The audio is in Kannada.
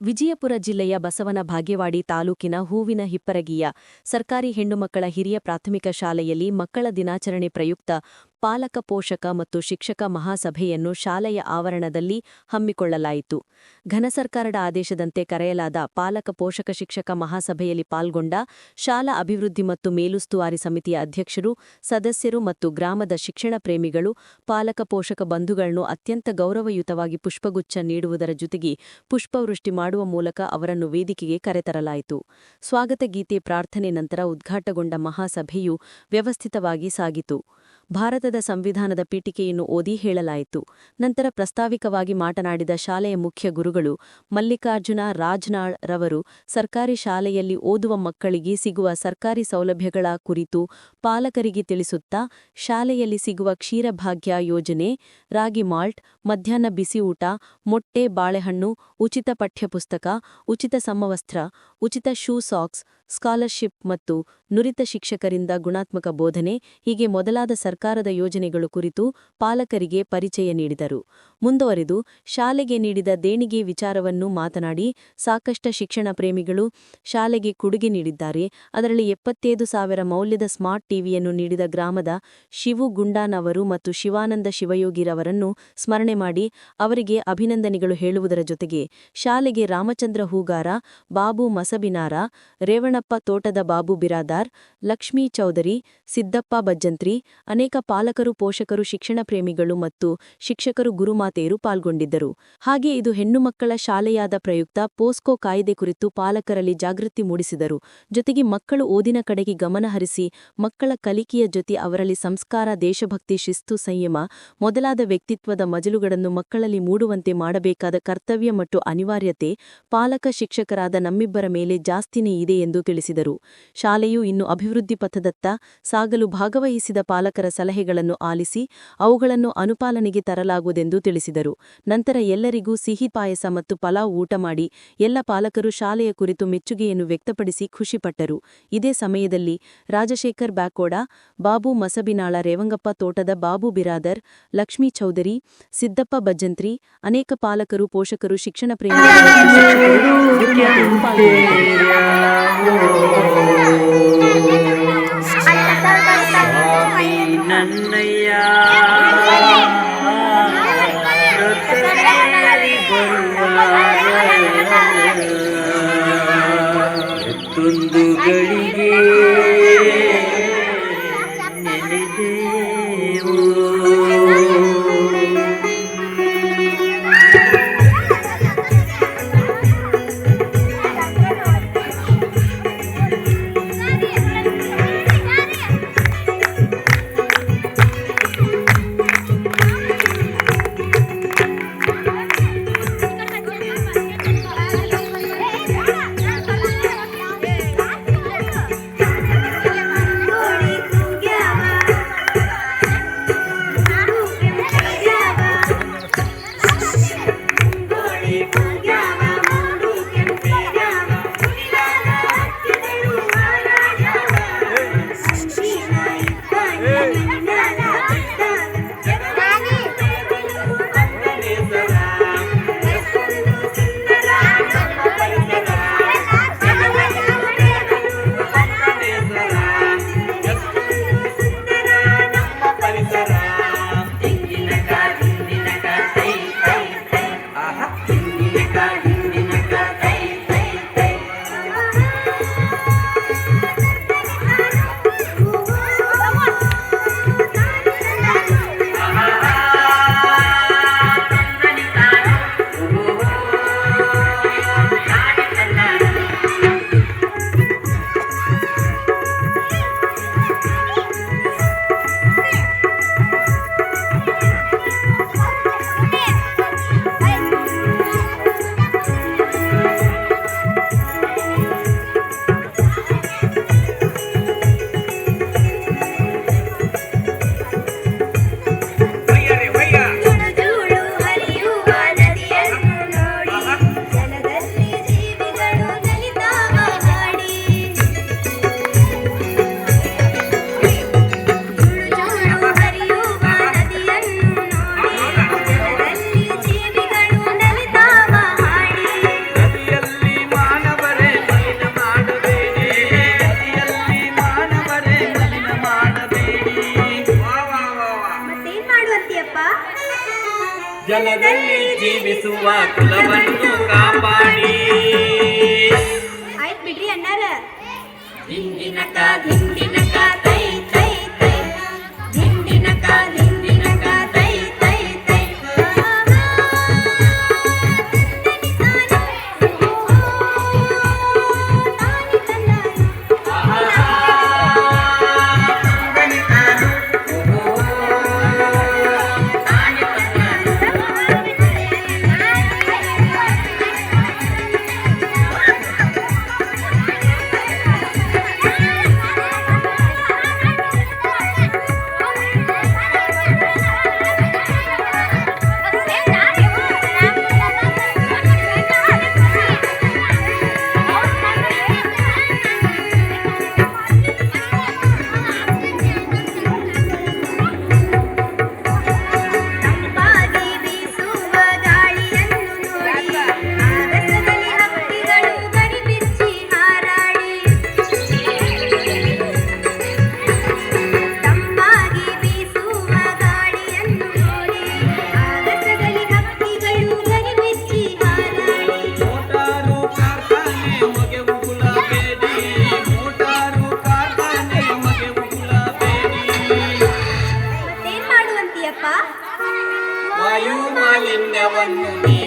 ವಿಜಯಪುರ ಜಿಲ್ಲೆಯ ಬಸವನ ಭಾಗ್ಯವಾಡಿ ತಾಲೂಕಿನ ಹೂವಿನ ಹಿಪ್ಪರಗಿಯ ಸರ್ಕಾರಿ ಹೆಣ್ಣುಮಕ್ಕಳ ಹಿರಿಯ ಪ್ರಾಥಮಿಕ ಶಾಲೆಯಲ್ಲಿ ಮಕ್ಕಳ ದಿನಾಚರಣೆ ಪ್ರಯುಕ್ತ ಪಾಲಕ, ಪೋಷಕ ಮತ್ತು ಶಿಕ್ಷಕ ಮಹಾಸಭೆಯನ್ನು ಶಾಲೆಯ ಆವರಣದಲ್ಲಿ ಹಮ್ಮಿಕೊಳ್ಳಲಾಯಿತು. ಘನ ಸರ್ಕಾರದ ಆದೇಶದಂತೆ ಕರೆಯಲಾದ ಪಾಲಕ, ಪೋಷಕ, ಶಿಕ್ಷಕ ಮಹಾಸಭೆಯಲ್ಲಿ ಪಾಲ್ಗೊಂಡ ಶಾಲಾ ಅಭಿವೃದ್ಧಿ ಮತ್ತು ಮೇಲುಸ್ತುವಾರಿ ಸಮಿತಿಯ ಅಧ್ಯಕ್ಷರು, ಸದಸ್ಯರು ಮತ್ತು ಗ್ರಾಮದ ಶಿಕ್ಷಣ ಪ್ರೇಮಿಗಳು, ಪಾಲಕ, ಪೋಷಕ ಬಂಧುಗಳನ್ನು ಅತ್ಯಂತ ಗೌರವಯುತವಾಗಿ ಪುಷ್ಪಗುಚ್ಛ ನೀಡುವುದರ ಜೊತೆಗೆ ಪುಷ್ಪವೃಷ್ಟಿ ಮಾಡುವ ಮೂಲಕ ಅವರನ್ನು ವೇದಿಕೆಗೆ ಕರೆತರಲಾಯಿತು. ಸ್ವಾಗತ ಗೀತೆ ಪ್ರಾರ್ಥನೆ ನಂತರ ಉದ್ಘಾಟಗೊಂಡ ಮಹಾಸಭೆಯು ವ್ಯವಸ್ಥಿತವಾಗಿ ಸಾಗಿತು. ಭಾರತದ ಸಂವಿಧಾನದ ಪೀಠಿಕೆಯನ್ನು ಓದಿ ಹೇಳಲಾಯಿತು. ನಂತರ ಪ್ರಸ್ತಾವಿಕವಾಗಿ ಮಾತನಾಡಿದ ಶಾಲೆಯ ಮುಖ್ಯ ಗುರುಗಳು ಮಲ್ಲಿಕಾರ್ಜುನ ರಾಜ್ನಾಳ್ ರವರು, ಸರ್ಕಾರಿ ಶಾಲೆಯಲ್ಲಿ ಓದುವ ಮಕ್ಕಳಿಗೆ ಸಿಗುವ ಸರ್ಕಾರಿ ಸೌಲಭ್ಯಗಳ ಕುರಿತು ಪಾಲಕರಿಗೆ ತಿಳಿಸುತ್ತಾ, ಶಾಲೆಯಲ್ಲಿ ಸಿಗುವ ಕ್ಷೀರಭಾಗ್ಯ ಯೋಜನೆ, ರಾಗಿ ಮಾಲ್ಟ್, ಮಧ್ಯಾಹ್ನ ಬಿಸಿ ಊಟ ಮೊಟ್ಟೆ, ಬಾಳೆಹಣ್ಣು, ಉಚಿತ ಪಠ್ಯಪುಸ್ತಕ, ಉಚಿತ ಸಮವಸ್ತ್ರ ಉಚಿತ ಶೂ ಸಾಕ್ಸ್, ಸ್ಕಾಲರ್ಶಿಪ್ ಮತ್ತು ನುರಿತ ಶಿಕ್ಷಕರಿಂದ ಗುಣಾತ್ಮಕ ಬೋಧನೆ, ಹೀಗೆ ಮೊದಲಾದ ಸರ್ಕಾರದ ಯೋಜನೆಗಳು ಕುರಿತು ಪಾಲಕರಿಗೆ ಪರಿಚಯ ನೀಡಿದರು. ಮುಂದುವರೆದು, ಶಾಲೆಗೆ ನೀಡಿದ ದೇಣಿಗೆ ವಿಚಾರವನ್ನು ಮಾತನಾಡಿ, ಸಾಕಷ್ಟು ಶಿಕ್ಷಣ ಪ್ರೇಮಿಗಳು ಶಾಲೆಗೆ ಕೊಡುಗೆ ನೀಡಿದ್ದಾರೆ. ಅದರಲ್ಲಿ ಎಪ್ಪತ್ತೈದು ಸಾವಿರ ಮೌಲ್ಯದ ಸ್ಮಾರ್ಟ್ ಟಿವಿಯನ್ನು ನೀಡಿದ ಗ್ರಾಮದ ಶಿವು ಗುಂಡಾನವರು ಮತ್ತು ಶಿವಾನಂದ ಶಿವಯೋಗಿರವರನ್ನು ಸ್ಮರಣೆ ಮಾಡಿ, ಅವರಿಗೆ ಅಭಿನಂದನೆಗಳು ಹೇಳುವುದರ ಜೊತೆಗೆ ಶಾಲೆಗೆ ರಾಮಚಂದ್ರ ಹೂಗಾರ, ಬಾಬು ಮಸಬಿನಾರ ರೇವಣಪ್ಪ ತೋಟದ ಬಾಬು ಬಿರಾದಾರ್, ಲಕ್ಷ್ಮೀ ಚೌಧರಿ, ಸಿದ್ದಪ್ಪ ಬಜ್ಜಂತ್ರಿ, ಅನೇಕ ಪಾಲಕರು, ಪೋಷಕರು, ಶಿಕ್ಷಣ ಪ್ರೇಮಿಗಳು ಮತ್ತು ಶಿಕ್ಷಕರು ಗುರುಮಾತೆಯರು ಪಾಲ್ಗೊಂಡಿದ್ದರು. ಹಾಗೆ ಇದು ಹೆಣ್ಣು ಮಕ್ಕಳ ಶಾಲೆಯಾದ ಪ್ರಯುಕ್ತ ಪೋಸ್ಕೋ ಕಾಯ್ದೆ ಕುರಿತು ಪಾಲಕರಲ್ಲಿ ಜಾಗೃತಿ ಮೂಡಿಸಿದರು. ಜೊತೆಗೆ ಮಕ್ಕಳು ಓದಿನ ಕಡೆಗೆ ಗಮನ ಹರಿಸಿ, ಮಕ್ಕಳ ಕಲಿಕೆಯ ಜೊತೆ ಅವರಲ್ಲಿ ಸಂಸ್ಕಾರ, ದೇಶಭಕ್ತಿ, ಶಿಸ್ತು, ಸಂಯಮ ಮೊದಲಾದ ವ್ಯಕ್ತಿತ್ವದ ಮಜಲುಗಳನ್ನು ಮಕ್ಕಳಲ್ಲಿ ಮೂಡುವಂತೆ ಮಾಡಬೇಕಾದ ಕರ್ತವ್ಯ ಮತ್ತು ಅನಿವಾರ್ಯತೆ ಪಾಲಕ ಶಿಕ್ಷಕರಾದ ನಮ್ಮಿಬ್ಬರ ಮೇಲೆ ಜಾಸ್ತಿನೇ ಇದೆ ಎಂದು ತಿಳಿಸಿದರು. ಶಾಲೆಯು ಇನ್ನು ಅಭಿವೃದ್ಧಿ ಪಥದತ್ತ ಸಾಗಲು ಭಾಗವಹಿಸಿದ ಪಾಲಕರ ಸಲಹೆಗಳನ್ನು ಆಲಿಸಿ ಅವುಗಳನ್ನು ಅನುಪಾಲನೆಗೆ ತರಲಾಗುವುದೆಂದು ತಿಳಿಸಿದರು. ನಂತರ ಎಲ್ಲರಿಗೂ ಸಿಹಿ ಪಾಯಸ ಮತ್ತು ಪಲಾವ್ ಊಟ ಮಾಡಿ ಎಲ್ಲ ಪಾಲಕರು ಶಾಲೆಯ ಕುರಿತು ಮೆಚ್ಚುಗೆಯನ್ನು ವ್ಯಕ್ತಪಡಿಸಿ ಖುಷಿಪಟ್ಟರು. ಇದೇ ಸಮಯದಲ್ಲಿ ರಾಜಶೇಖರ್ ಬ್ಯಾಕೋಡ ಬಾಬು ಮಸಬಿನಾಳ ರೇವಂಗಪ್ಪ ತೋಟದ ಬಾಬು ಬಿರಾದರ್, ಲಕ್ಷ್ಮೀ ಚೌಧರಿ, ಸಿದ್ದಪ್ಪ ಬಜ್ಜಂತ್ರಿ ಅನೇಕ ಪಾಲಕರು, ಪೋಷಕರು, ಶಿಕ್ಷಣ ಪ್ರೇಮಿಗಳು ಮತ್ತು ಜಲದಲ್ಲಿ ಜೀವಿಸುವ ಕುಲವನ್ನು ಕಾಪಾಡಿ. ಆಯ್ತು ಬಿಡ್ರಿ ಅಣ್ಣಾರ. ಹಿಂದಿನ ಕಾದಿ one who.